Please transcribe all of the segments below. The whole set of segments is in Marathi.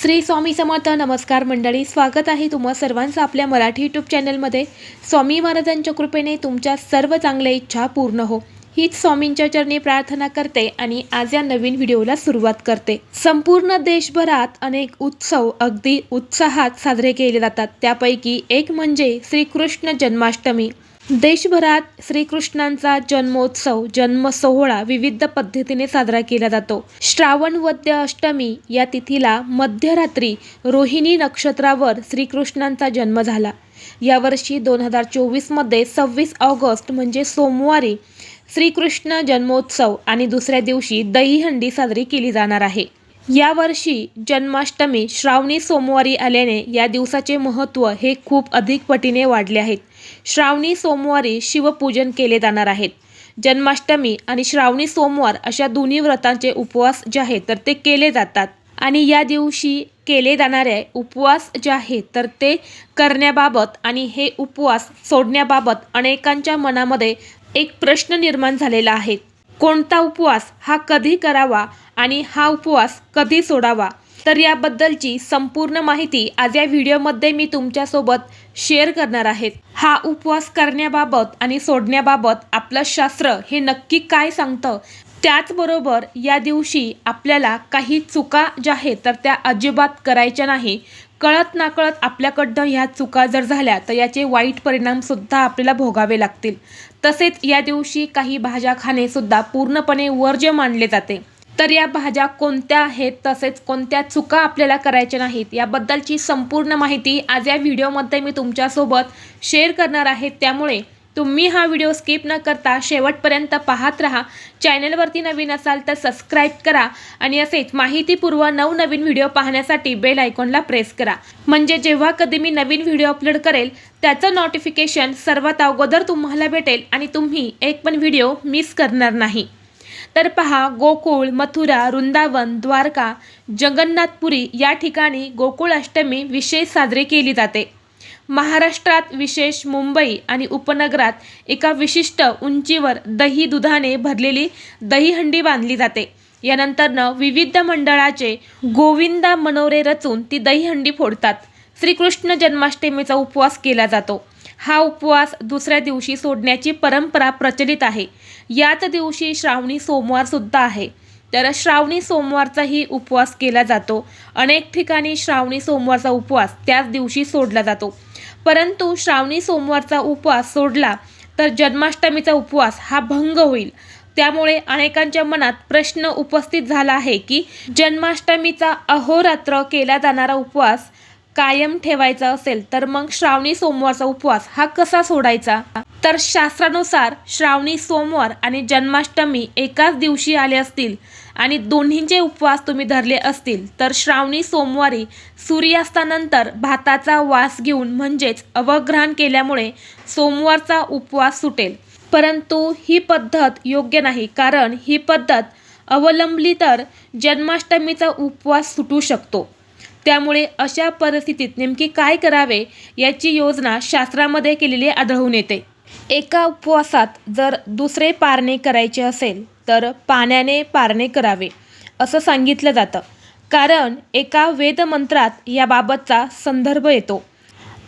श्री स्वामी समर्थ नमस्कार मंडळी स्वागत आहे तुम्हा सर्वांचं आपल्या मराठी यूट्यूब चॅनलमध्ये स्वामी महाराजांच्या कृपेने तुमच्या सर्व चांगल्या इच्छा पूर्ण हो. हीच स्वामींच्या चरणी प्रार्थना करते आणि आज या नवीन व्हिडिओला सुरुवात करते. संपूर्ण देशभरात अनेक उत्सव अगदी उत्साहात साजरे केले जातात. त्यापैकी एक म्हणजे श्रीकृष्ण जन्माष्टमी. देशभरात श्रीकृष्णांचा जन्मोत्सव जन्म सोहळा विविध पद्धतीने साजरा केला जातो. श्रावण वद्य अष्टमी या तिथीला मध्यरात्री रोहिणी नक्षत्रावर श्रीकृष्णांचा जन्म झाला. यावर्षी दोन हजार चोवीसमध्ये सव्वीस ऑगस्ट म्हणजे सोमवारी श्रीकृष्ण जन्मोत्सव आणि दुसऱ्या दिवशी दहीहंडी साजरी केली जाणार आहे. यावर्षी जन्माष्टमी श्रावणी सोमवारी आल्याने या दिवसाचे महत्त्व हे खूप अधिक पटीने वाढले आहेत. श्रावणी सोमवारी शिवपूजन केले जाणार आहेत. जन्माष्टमी आणि श्रावणी सोमवार अशा दोन्ही व्रतांचे उपवास जे आहेत तर ते केले जातात. आणि या दिवशी केले जाणारे उपवास जे आहेत तर ते करण्याबाबत आणि हे उपवास सोडण्याबाबत अनेकांच्या मनामध्ये एक प्रश्न निर्माण झालेला आहे. कोणता उपवास हा कधी करावा आणि हा उपवास कधी सोडावा? तर याबद्दलची संपूर्ण माहिती आज या व्हिडिओमध्ये मी तुमच्यासोबत शेअर करणार आहेत. हा उपवास करण्याबाबत आणि सोडण्याबाबत आपलं शास्त्र हे नक्की काय सांगतं? त्याचबरोबर या दिवशी आपल्याला काही चुका ज्या आहेत तर त्या अजिबात करायच्या नाही. कळत नाकळत आपल्याकडनं ह्या चुका जर झाल्या तर याचे वाईट परिणामसुद्धा आपल्याला भोगावे लागतील. तसेच या दिवशी काही भाज्या खाणेसुद्धा पूर्णपणे वर्ज्य मानले जाते. तर या भाज्या कोणत्या आहेत तसेच कोणत्या चुका आपल्याला करायच्या नाहीत याबद्दलची संपूर्ण माहिती आज या व्हिडिओमध्ये मी तुमच्यासोबत शेअर करणार आहे. त्यामुळे तुम्ही हा व्हिडिओ स्किप न करता शेवटपर्यंत पाहत राहा. चॅनलवरती नवीन असाल तर सबस्क्राईब करा आणि असेच माहितीपूर्व नवनवीन व्हिडिओ पाहण्यासाठी बेल आयकॉनला प्रेस करा. म्हणजे जेव्हा कधी मी नवीन व्हिडिओ अपलोड करेल त्याचं नोटिफिकेशन सर्वात अगोदर तुम्हाला भेटेल आणि तुम्ही एक पण व्हिडिओ मिस करणार नाही. तर पहा गोकुळ मथुरा वृंदावन द्वारका जगन्नाथपुरी या ठिकाणी गोकुळ अष्टमी विशेष साजरी केली जाते. महाराष्ट्रात विशेष मुंबई आणि उपनगरात एका विशिष्ट उंचीवर दही दुधाने भरलेली दहीहंडी बांधली जाते. यानंतरनं विविध मंडळाचे गोविंदा मनोरे रचून ती दहीहंडी फोडतात. श्रीकृष्ण जन्माष्टमीचा उपवास केला जातो. हा उपवास दुसऱ्या दिवशी सोडण्याची परंपरा प्रचलित आहे. याच दिवशी श्रावणी सोमवारसुद्धा आहे. तर श्रावणी सोमवारचाही उपवास केला जातो. अनेक ठिकाणी श्रावणी सोमवारचा उपवास त्याच दिवशी सोडला जातो. परंतु श्रावणी सोमवारचा उपवास सोडला तर जन्माष्टमीचा उपवास हा भंग होईल. त्यामुळे अनेकांच्या मनात प्रश्न उपस्थित झाला आहे की जन्माष्टमीचा अहोरात्र केला जाणारा उपवास कायम ठेवायचा असेल तर मग श्रावणी सोमवारचा उपवास हा कसा सोडायचा? तर शास्त्रानुसार श्रावणी सोमवार आणि जन्माष्टमी एकाच दिवशी आले असतील. आणि दोन्हींचे उपवास तुम्ही धरले असतील तर श्रावणी सोमवारी सूर्यास्तानंतर भाताचा वास घेऊन म्हणजेच अवग्रहण केल्यामुळे सोमवारचा उपवास सुटेल. परंतु ही पद्धत योग्य नाही कारण ही पद्धत अवलंबली तर जन्माष्टमीचा उपवास सुटू शकतो. त्यामुळे अशा परिस्थितीत नेमकी काय करावे याची योजना शास्त्रामध्ये केलेली आढळून येते. एका उपवासात जर दुसरे पारणे करायचे असेल तर पाण्याने पारणे करावे असं सांगितलं जातं. कारण एका वेदमंत्रात याबाबतचा संदर्भ येतो.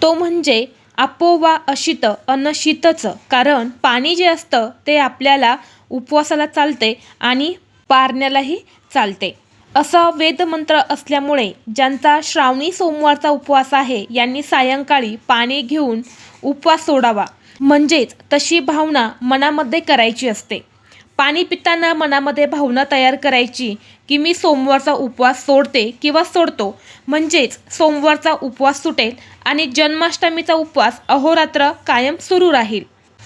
तो म्हणजे आपो वा अशित अनशितच कारण पाणी जे असतं ते आपल्याला उपवासाला चालते आणि पारण्यालाही चालते. असा वेदमंत्र असल्यामुळे ज्यांचा श्रावणी सोमवारचा उपवास आहे यांनी सायंकाळी पाणी घेऊन उपवास सोडावा. म्हणजेच तशी भावना मनामध्ये करायची असते. पाणी पिताना मनामध्ये भावना तयार करायची की मी सोमवारचा उपवास सोडते किंवा सोडतो. म्हणजेच सोमवारचा उपवास सुटेल आणि जन्माष्टमीचा उपवास अहोरात्र कायम सुरू राहील.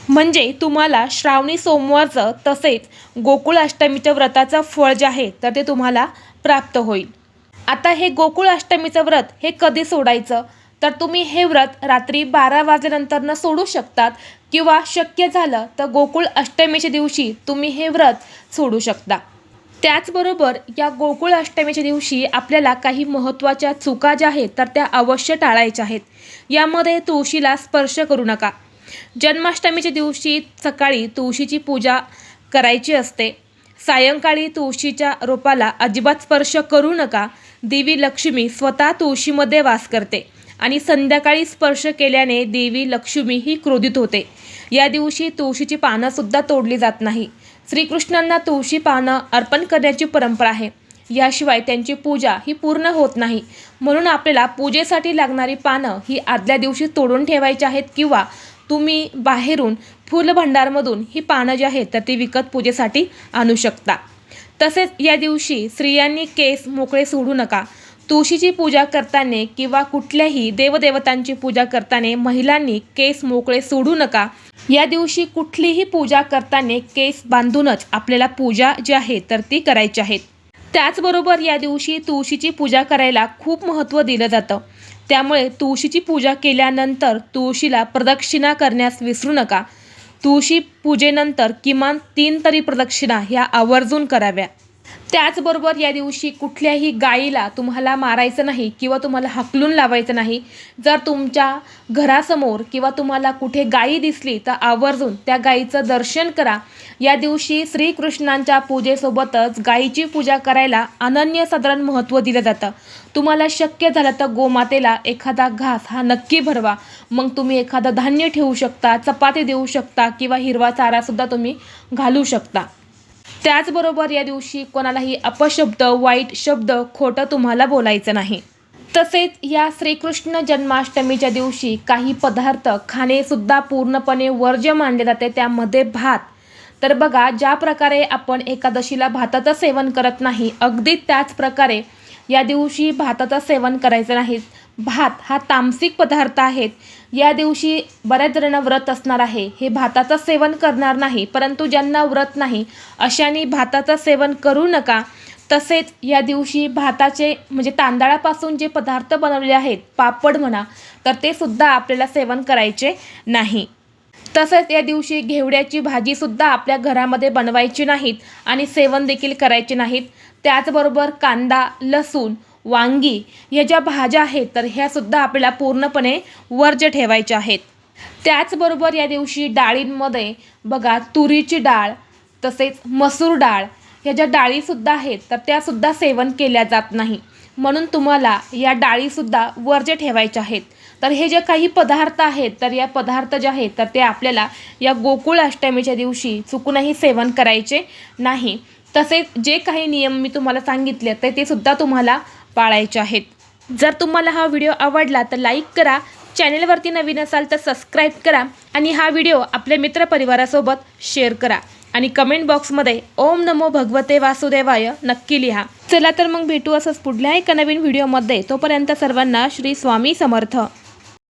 म्हणजे तुम्हाला श्रावणी सोमवारचं तसेच गोकुळाष्टमीच्या व्रताचं फळ जे आहे तर ते तुम्हाला प्राप्त होईल. आता हे गोकुळाष्टमीचं व्रत हे कधी सोडायचं? तर तुम्ही हे व्रत रात्री बारा वाजेनंतरनं सोडू शकतात किंवा शक्य झालं तर गोकुळ अष्टमीच्या दिवशी तुम्ही हे व्रत सोडू शकता. त्याचबरोबर या गोकुळ अष्टमीच्या दिवशी आपल्याला काही महत्त्वाच्या चुका ज्या आहेत तर त्या अवश्य टाळायच्या आहेत. यामध्ये तुळशीला स्पर्श करू नका. जन्माष्टमीच्या दिवशी सकाळी तुळशीची पूजा करायची असते. सायंकाळी तुळशीच्या रोपाला अजिबात स्पर्श करू नका. देवी लक्ष्मी स्वतः तुळशीमध्ये वास करते. आणि संध्याकाळी स्पर्श केल्याने देवी लक्ष्मी ही क्रोधित होते. या दिवशी तुळशीची पानंसुद्धा तोडली जात नाही. श्रीकृष्णांना तुळशी पानं अर्पण करण्याची परंपरा आहे. याशिवाय त्यांची पूजा ही पूर्ण होत नाही. म्हणून आपल्याला पूजेसाठी लागणारी पानं ही आदल्या दिवशी तोडून ठेवायची आहेत किंवा तुम्ही बाहेरून फुलभंडारमधून ही पानं जी आहेत तर ती विकत पूजेसाठी आणू शकता. तसेच या दिवशी स्त्रियांनी केस मोकळे सोडू नका. तुळशीची पूजा करताना किंवा कुठल्याही देवदेवतांची पूजा करताना महिलांनी केस मोकळे सोडू नका. या दिवशी कुठलीही पूजा करताना केस बांधूनच आपल्याला पूजा जी आहे तर ती करायची आहेत त्याचबरोबर या दिवशी तुळशीची पूजा करायला खूप महत्त्व दिलं जातं. त्यामुळे तुळशीची पूजा केल्यानंतर तुळशीला प्रदक्षिणा करण्यास विसरू नका. तुळशी पूजेनंतर किमान तीन तरी प्रदक्षिणा ह्या आवर्जून कराव्या. त्याचबरोबर या दिवशी कुठल्याही गायीला तुम्हाला मारायचं नाही किंवा तुम्हाला हकलून लावायचं नाही. जर तुमच्या घरासमोर किंवा तुम्हाला कुठे गायी दिसली तर आवर्जून त्या गायीचं दर्शन करा. या दिवशी श्रीकृष्णांच्या पूजेसोबतच गायीची पूजा करायला अनन्यसाधारण महत्त्व दिलं जातं. तुम्हाला शक्य झालं तर गोमातेला एखादा घास हा नक्की भरवा. मग तुम्ही एखादं धान्य ठेवू शकता चपाती देऊ शकता किंवा हिरवा चारासुद्धा तुम्ही घालू शकता. त्याचबरोबर या दिवशी कोणालाही अपशब्द वाईट शब्द खोटं तुम्हाला बोलायचं नाही. तसेच या श्रीकृष्ण जन्माष्टमीच्या दिवशी काही पदार्थ खाणेसुद्धा पूर्णपणे वर्ज्य मानले जाते त्यामध्ये भात. तर बघा ज्या प्रकारे आपण एकादशीला भाताचं सेवन करत नाही अगदी त्याच प्रकारे या दिवशी भाताचं सेवन करायचं नाही. भात हा तामसिक पदार्थ आहेत. या दिवशी बऱ्याच जण व्रत असणार आहे. हे भाताचं सेवन करणार नाही परंतु ज्यांना व्रत नाही अशांनी भाताचं सेवन करू नका. तसेच या दिवशी भाताचे म्हणजे तांदळापासून जे पदार्थ बनवले आहेत पापड म्हणा तर ते सुद्धा आपल्याला सेवन करायचे नाही. तसेच या दिवशी घेवड्याची भाजीसुद्धा आपल्या घरामध्ये बनवायची नाहीत आणि सेवन देखील करायचे नाहीत. त्याचबरोबर कांदा लसूण वांगी ह्या ज्या भाज्या आहेत तर ह्यासुद्धा आपल्याला पूर्णपणे वर्ज्य ठेवायच्या आहेत. त्याचबरोबर या दिवशी डाळींमध्ये बघा तुरीची डाळ तसेच मसूर डाळ ह्या ज्या डाळीसुद्धा आहेत तर त्यासुद्धा सेवन केल्या जात नाही. म्हणून तुम्हाला या डाळीसुद्धा वर्ज्य ठेवायच्या आहेत. तर हे जे काही पदार्थ आहेत तर या पदार्थ जे आहेत तर ते आपल्याला या गोकुळ अष्टमीच्या दिवशी चुकूनही सेवन करायचे नाही. तसेच जे काही नियम मी तुम्हाला सांगितले तर ते सुद्धा तुम्हाला पाळायचे आहेत. जर तुम्हाला हा व्हिडिओ आवडला तर लाईक करा चॅनेलवरती नवीन असाल तर सबस्क्राईब करा आणि हा व्हिडिओ आपल्या मित्रपरिवारासोबत शेअर करा. आणि कमेंट बॉक्समध्ये ओम नमो भगवते वासुदेवाय नक्की लिहा. चला तर मग भेटू असंच पुढल्या एका नवीन व्हिडिओमध्ये. तोपर्यंत सर्वांना श्री स्वामी समर्थ.